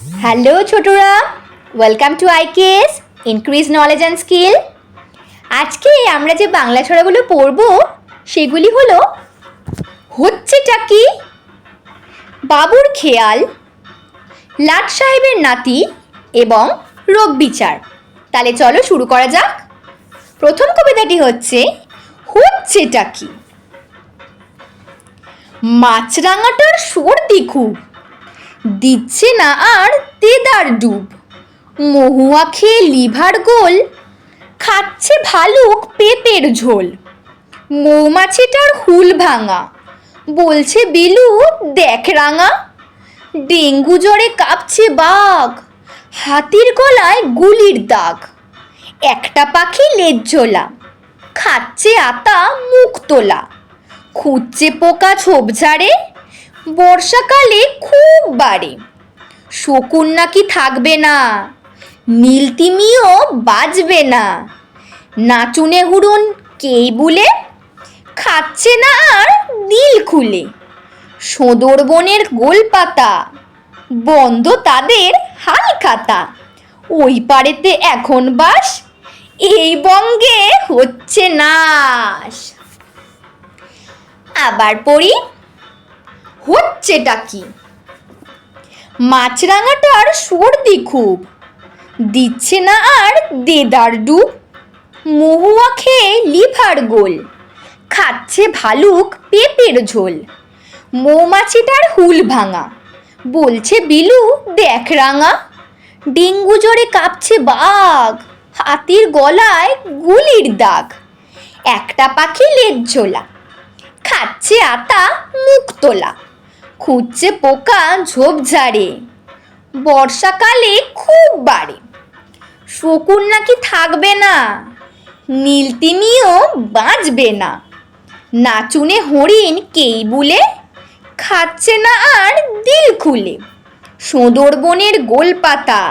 Hello ছোটরা welcome to IKS increase knowledge and skill আজকে আমরা যে বাংলা ছড়াগুলো পড়ব, সেগুলি হলো, হচ্ছেটা কি? বাবুর খেয়াল, লাট সাহেবের নাতি এবং রোগ বিচার। তাহলে চলো শুরু করা যাক। প্রথম কবিতাটি হচ্ছে, হচ্ছেটা কি? মাছরাঙাটার সর্দি খুব। দিচ্ছে না আর দেদার ডুব। মহুয়া খেয়ে লিভার গোল, খাচ্ছে ভালুক পেঁপের ঝোল। মৌমাছিটার হুল ভাঙা, বলছে বিলু, দেখ রাঙা, ডেঙ্গু জ্বরে কাঁপছে বাঘ, হাতির গলায় গুলির দাগ। একটা পাখি লেজ্জোলা খাচ্ছে আতা মুখ তোলা, খুঁজছে পোকা ঝোপঝাড়ে বর্ষাকালে খুব বাড়ে। শকুন নাকি থাকবে না। নীলতিমিও বাজবে না। নাচুনে হুড়ুন কেই বুলে, খাচ্ছে না আর দিল খুলে। সোদর বনের গোলপাতা, বন্ধ তাদের হাল খাতা। ওই পারেতে এখন বাস, এই বঙ্গে হচ্ছে নাশ। আবার পড়ি হচ্ছেটা কি? মাছরাঙাটার সর্দি খুব। দিচ্ছে না আর দেদার ডুব। মহুয়া খেয়ে লিভার গোল। খাচ্ছে ভালুক পেঁপের ঝোল। মৌমাছিটার হুল ভাঙা। বলছে, বিলু, দেখ রাঙা। ডেঙ্গু জ্বরে কাঁপছে বাঘ। হাতির গলায় গুলির দাগ। একটা পাখি লেজ্জোলা খাচ্ছে আতা মুখ তোলা। খুঁজছে পোকা ঝোপঝাড়ে বর্ষাকালে খুব বাড়ে। শকুন নাকি থাকবে না। নীলতিমিও বাঁচবে না। নাচুনে হরিণ কেই বুলে, খাচ্ছে না আর দিল খুলে। সোঁদর বনের গোলপাতা,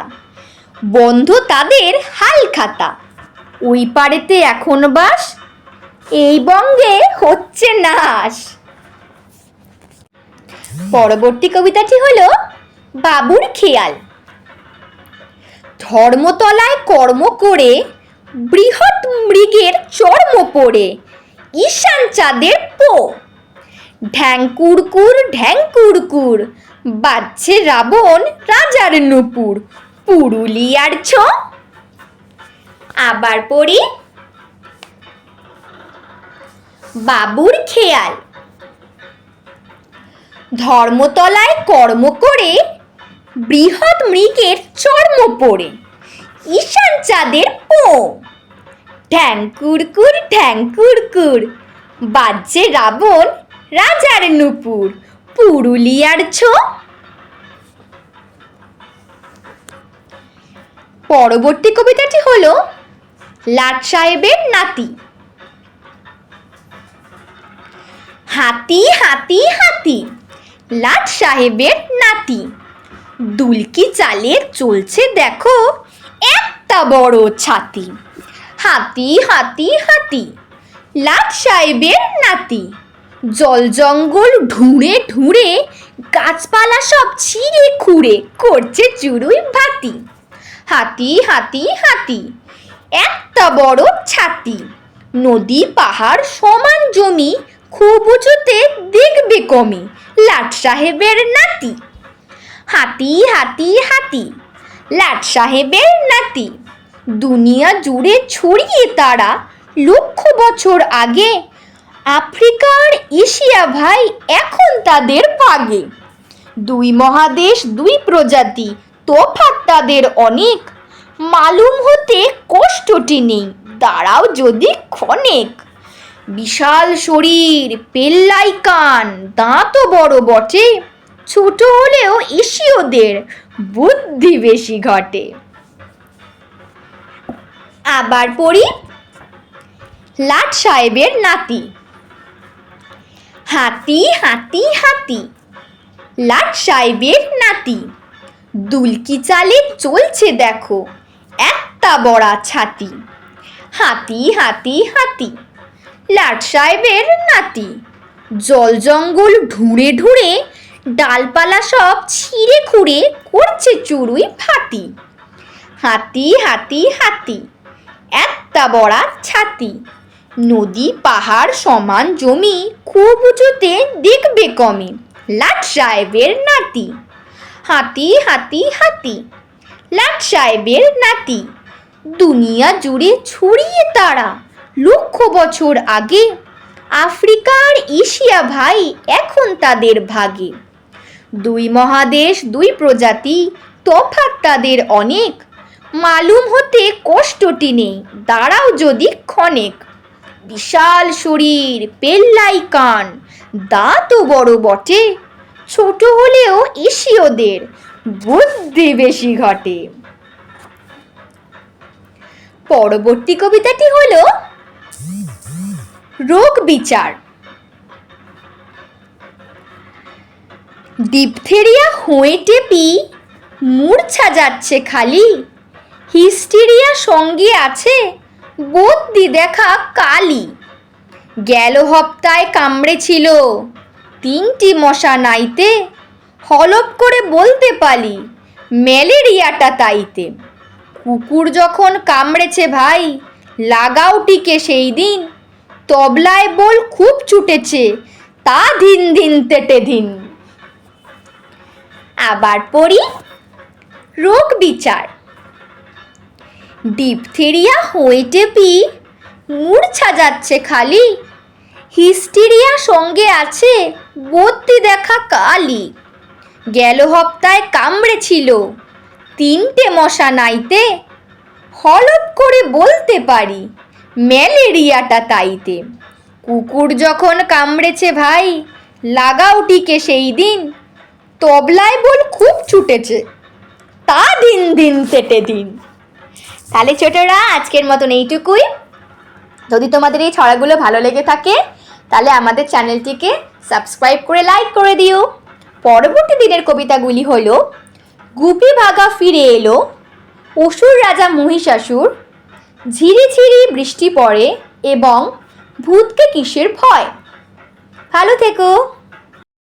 বন্ধ তাদের হাল খাতা। ওই পারেতে এখন বাস, এই বঙ্গে হচ্ছে নাশ। পরবর্তী কবিতাটি হল বাবুর খেয়াল। ধর্মতলায় কর্ম করে বৃহৎ মৃগের চর্ম পড়ে, ঈশান চাঁদের পো। ঢ্যাং কুরকুর ঢ্যাং কুরকুর বাজছে রাবণ রাজার নুপুর, পুরুলিয়ার ছ। আবার পড়ি। বাবুর খেয়াল। ধর্মতলায় কর্ম করে বৃহৎ মৃগের চর্ম পড়ে। ঈশান চাঁদের পো ঢ্যাং কুরকুর ঢ্যাং কুরকুর। বাজছে রাবণ, রাজার নুপুর। পুরুলিয়ার ছো। পরবর্তী কবিতাটি হল লাট সাহেবের নাতি। হাতি হাতি হাতি। লাট সাহেবের নাতি। দুলকি চালে চলছে দেখো একটা বড় ছাতি। হাতি হাতি হাতি, লাট সাহেবের নাতি। জল জঙ্গল ঢুঁড়ে ঢুঁড়ে গাছপালা সব ছিঁড়ে খুঁড়ে করছে চুরুই ভাতি। হাতি হাতি হাতি, একটা বড় ছাতি। নদী, পাহাড়, সমান জমি খুব উঁচুতে দেখবে কমি লাট সাহেবের নাতি। হাতি হাতি হাতি, লাট সাহেবের নাতি। দুনিয়া জুড়ে ছড়িয়ে তারা লক্ষ বছর আগে আফ্রিকার এশিয়া ভাই এখন তাদের ভাগে। দুই মহাদেশ, দুই প্রজাতি, তফাৎ তাদের অনেক। মালুম হতে কষ্টটি নেই দাঁড়াও যদি ক্ষণেক বিশাল শরীর, পেল্লাই কান, দাঁতও বড় বটে, ছোট হলেও এশীয়দের বুদ্ধি বেশি ঘটে। আবার পড়ি লাট সাহেবের নাতি। হাতি হাতি হাতি, লাট সাহেবের নাতি। দুলকি চালে চলছে দেখো, একটা বড়া ছাতি। হাতি হাতি হাতি লাট সাহেবের নাতি। জল জঙ্গল ঢুঁড়ে ঢুঁড়ে ডালপালা সব ছিঁড়ে খুঁড়ে করছে চুরুই ফাতি হাতি হাতি হাতি, একটা বড়া ছাতি। নদী, পাহাড়, সমান জমি, খুব উঁচুতে দেখবে কমে লাট সাহেবের নাতি। হাতি হাতি হাতি, লাট সাহেবের নাতি। দুনিয়া জুড়ে ছড়িয়ে তারা লক্ষ বছর আগে আফ্রিকা আর এশিয়া ভাই এখন তাদের ভাগে। দুই মহাদেশ, দুই প্রজাতি, তফাৎ তাদের অনেক। মালুম হতে কষ্টটি নেই, দাঁড়াও যদি ক্ষণেক। বিশাল শরীর, পেল্লাই কান, দাঁতও বড় বটে। ছোট হলেও এশীয়দের বুদ্ধি বেশি ঘটে। পরবর্তী কবিতাটি হলো রোগ বিচার। ডিপথেরিয়া হোঁয়ে টেপি, মূর্ছা যাচ্ছে খালি। হিস্টেরিয়া সঙ্গে আছে বদ্যি দেখা কালি। গেল হপ্তায় কামড়েছিল তিনটি মশা নাইতে, হলপ করে বলতে পারি ম্যালেরিয়াটা তাইতে। কুকুর যখন কামড়েছে ভাই, লাগাও টিকে সেই দিন তবলায় বল খুব ছুটেছে তা দিন দিন তেটে দিন আবার পড়ি রোগ বিচার। ডিপথেরিয়া হয়ে টেপি, মূর্ছা যাচ্ছে খালি। হিস্টেরিয়া সঙ্গে আছে বদ্যি দেখা কালি। গেল হপ্তায় কামড়েছিল তিনটে মশা নাইতে হলপ করে বলতে পারি ম্যালেরিয়াটা তাইতে। কুকুর যখন কামড়েছে ভাই, লাগাও টিকে সেই দিন। তবলায় বল খুব ছুটেছে, তা দিন দিন কেটে দিন। তাহলে ছোটরা, আজকের মতন এইটুকুই। যদি তোমাদের এই ছড়াগুলো ভালো লেগে থাকে, তাহলে আমাদের চ্যানেলটিকে সাবস্ক্রাইব করে লাইক করে দিও। পরবর্তী দিনের কবিতাগুলি হলো, গুপি ভাগা ফিরে এলো, অসুর রাজা মহিষাসুর ঝিরি ঝিরি বৃষ্টি পড়ে এবং ভূতকে কিসের ভয়? ভালো থেকো।